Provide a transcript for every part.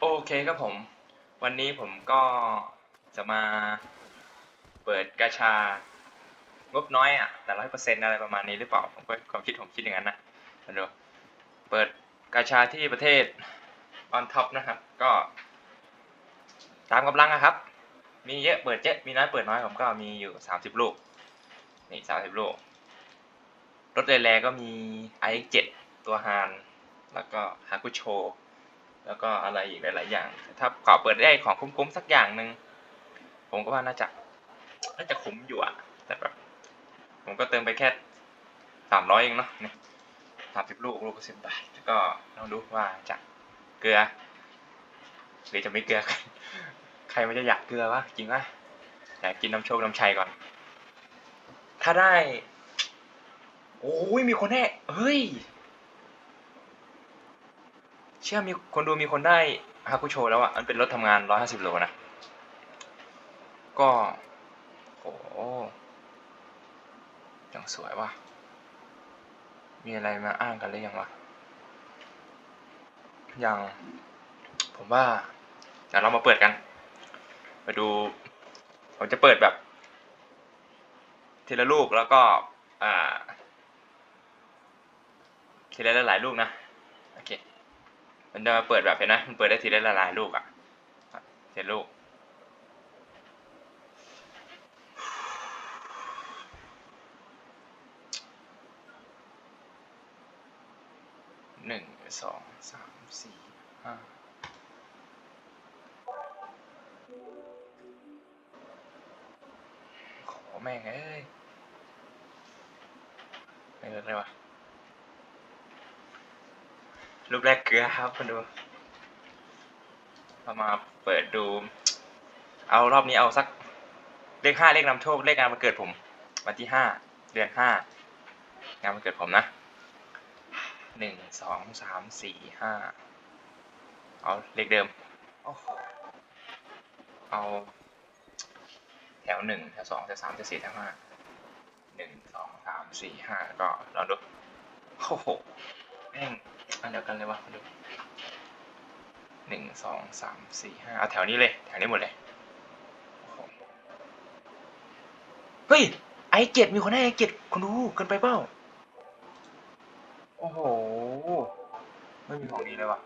โอเคครับผม วันนี้ผมก็จะมาเปิดกาชางบน้อยอะแต่ร้อยเปอร์เซ็นต์อะไรประมาณนี้หรือเปล่าผมก็ความคิดผมคิดอย่างนั้นนะมาดูเปิดกาชาที่ประเทศออนท็อปนะครับ ก็ ตามกำลังนะครับ มีเยอะเปิดเยอะมีน้อยเปิดน้อยผมก็มีอยู่สามสิบลูกนี่สามสิบลูกรถแรงๆก็มี iX7 ตัวฮานแล้วก็ฮากุโช แล้วก็อะไรอีกหลายๆอย่าง ถ้าขอเปิดได้ของคุ้มๆสักอย่างหนึ่งผมก็ว่าน่าจะน่าจะคุ้มอยู่อะแต่แบบผมก็เติมไปแค่สามร้อยเองเนาะนี่สามสิบลูกลูกละสิบบาทแล้วก็ลองดูว่าจะเกลือหรือจะไม่เกลือกันใครมันจะอยากเกลือวะจริงปะอยากกินน้ำโชคน้ำชัยก่อน ถ้าได้ โอ้ยมีคนแน่เฮ้ย เชื่อมีคนดูมีคนได้ฮาคุโชแล้วอะ มันเป็นรถทำงาน150โลนะ ก็โหยังสวยว่ะ มีอะไรมาอ้างกันหรือยังวะ ยัง ผมว่าเดี๋ยวเรามาเปิดกัน มาดู ผมจะเปิดแบบทีละลูกแล้วก็อ่าทีละหลายลูกนะ โอเค มันจะมาเปิดแบบเห็นนะมันเปิดได้ทีละหลายลูกอะ่ะทีละลูกหนึ่งสองสามสี่ห้าขอแม่งเอ้ยไม่เลิกเลยวะ ลูกแรกเกลือครับคุณดูเรามาเปิดดู เอารอบนี้เอาสัก เลขห้าเลขนำโชคเลขงานมาเกิดผม วันที่ห้าเดือนห้างานมาเกิดผมนะหนึ่งสองสามสี่ห้าเอาเลขเดิมอเอาแถวหนึ่งแถวสองแถวสามแถวสี่แถวห้าหนึ่งสองสามสี่ห้าก็ลองดูโอ้โหม่งอันเดียวกันเลยวะมาดูหนึ่งสองสามสี่ห้าเอาแถวนี้เลย แถวนี้หมดเลยเฮ้ยไอเจ็ดมีคนให้ไอเจ็ดคนดูเกินไปเปล่าโอ้โห ไม่มีของดีเลยวะ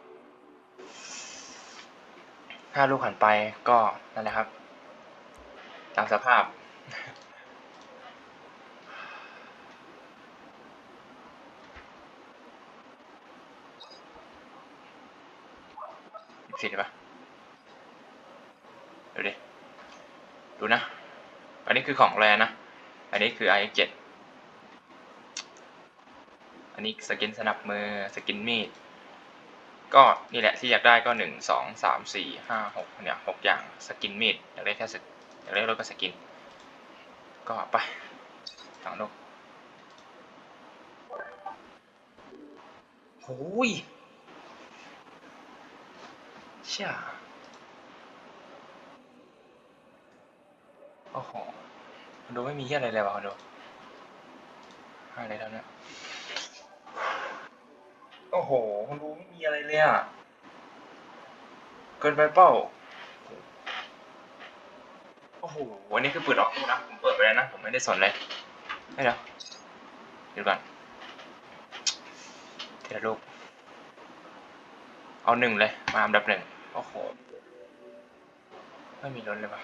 ห้าลูกหันไปก็นั่นแหละครับ ตามสภาพ สิบปะดูดิ ดูนะ อันนี้คือของแรนะ อันนี้คือ i 7อันนี้สกินสนับมือ สกินมีด ก็นี่แหละที่อยากได้ก็หนึ่งสองสามสี่ห้าหกเนี่ยหกอย่างสกินมีดอยากได้แค่สกอยากได้รถก็สกิน ก็ไปสองลูกโอ้ย เชี่ยโอ้โหคอนโดไม่มีเฮียอะไรเลยว่ะคอนโดอะไรแล้วเนี่ยโอ้โหคอนโดไม่มีอะไรเลยอะ เกินไปเป้า โอ้โหวันนี้คือเปิดออกตู้นะ ผมเปิดไปแล้วนะ ผมไม่ได้สนเลยไม่เดี๋ยวเดี๋ยวก่อนทีละลูก เอาหนึ่งเลย มาอันดับหนึ่ง โอ้โห ไม่มีรถเลยปะ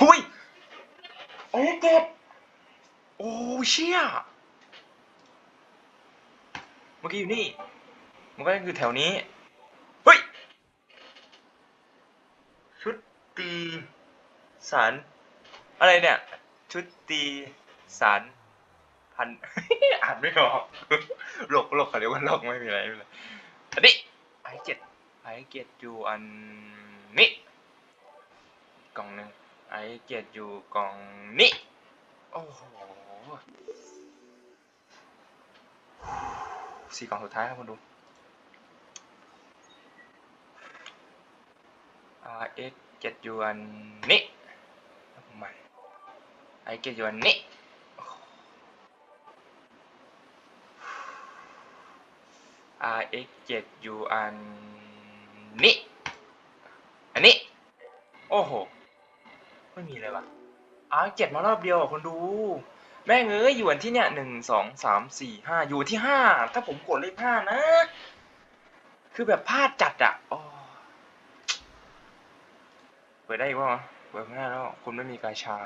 หุยโอ้เก็บ โอ้เชี่ย เมื่อกี้อยู่นี่ มันก็ยังอยู่แถวนี้ เฮ้ย ชุดตีสันอะไรเนี่ย ชุดตีสันพัน อ่านไม่ออกหลกหลกเขาเรียกว่าหลกไม่มีอะไรไม่มีอะไรอันนี้ไอเจ็ด ไอเกตอยู่อันนี้กล่องหนึ่งไอเกตอยู่กล่องนี้โอ้โหสี่กล่องสุดท้ายครับคุณดู R X เจ็ดอยู่อันนี้ใหม่ไอเกตอยู่อันนี้ RX 7อยู่อัน นี้ อันนี้ โอ้โห ไม่มีเลยวะอ้าวเจ็ดมารอบเดียวคนดู แม่งเอ้ยอยู่อันที่เนี่ยหนึ่งสองสามสี่ห้าอยู่ที่ห้าถ้าผมกดเลขห้านะ คือแบบพลาดจัดอะอ๋อเปิดได้อีกวะเปิดไม่ได้แล้วคุณไม่มีกาชา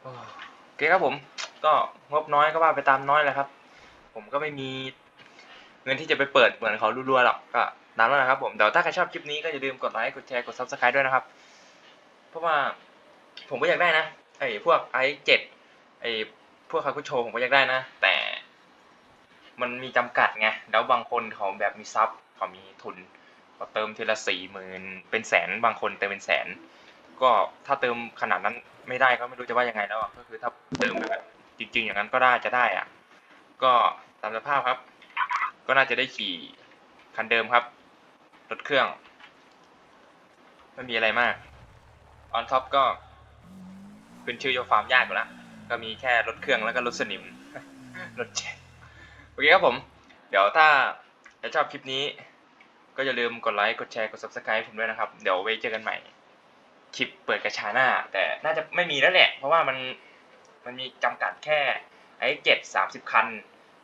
โอ้โอเคครับผม ก็งบน้อยก็ว่าไปตามน้อยแหละครับ ผมก็ไม่มีเงินที่จะไปเปิดเหมือนเขารัวๆหรอกก็ ตามนั้นนะครับผมเดี๋ยวถ้าใครชอบคลิปนี้ก็อย่าลืมกดไลค์กดแชร์กด subscribe ด้วยนะครับ เพราะว่าผมก็อยากได้นะไอ้พวกไอเจ็ดไอ้พวกคาคุโชผมก็อยากได้นะ แต่มันมีจำกัดไงแล้วบางคนเขาแบบมีซับเขามีทุนเขาเติมทีละสี่หมื่นเป็นแสนบางคนเติมเป็นแสน ก็ถ้าเติมขนาดนั้นไม่ได้ก็ไม่รู้จะว่ายังไงแล้วก็คือถ้าเติมแบบจริง ๆ อย่างนั้นก็ได้จะได้อะก็ตามสภาพครับ ก็น่าจะได้ขี่คันเดิมครับ รถเครื่อง ไม่มีอะไรมาก ออนท็อปก็ขึ้นชื่อโยฟาร์มยากอยู่แล้วก็มีแค่รถเครื่องแล้วก็รถสนิมรถเจ็โอเคครับผม เดี๋ยวถ้าจะชอบคลิปนี้ ก็อย่าลืมกดไลค์ กดแชร์ กด subscribe ผมด้วยนะครับ เดี๋ยวไว้เจอกันใหม่ คลิปเปิดกระชาหน้า แต่น่าจะไม่มีแล้วแหละ เพราะว่ามันมันมีจำกัดแค่ไอ้เจ็ดสามสิบคัน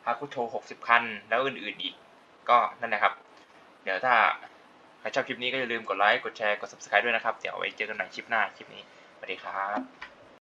ฮาคุโชหกสิบคัน แล้วอื่นๆอีก ก็นั่นแหละครับ เดี๋ยวถ้า ครชอบคลิปนี้ก็อย่าลืมกดไลค์ กดแชร์ กด subscribe ด้วยนะครับ เดี๋ยวไว้เจอกันใหม่คลิปหน้าคลิปนี้ สวัสดีครับ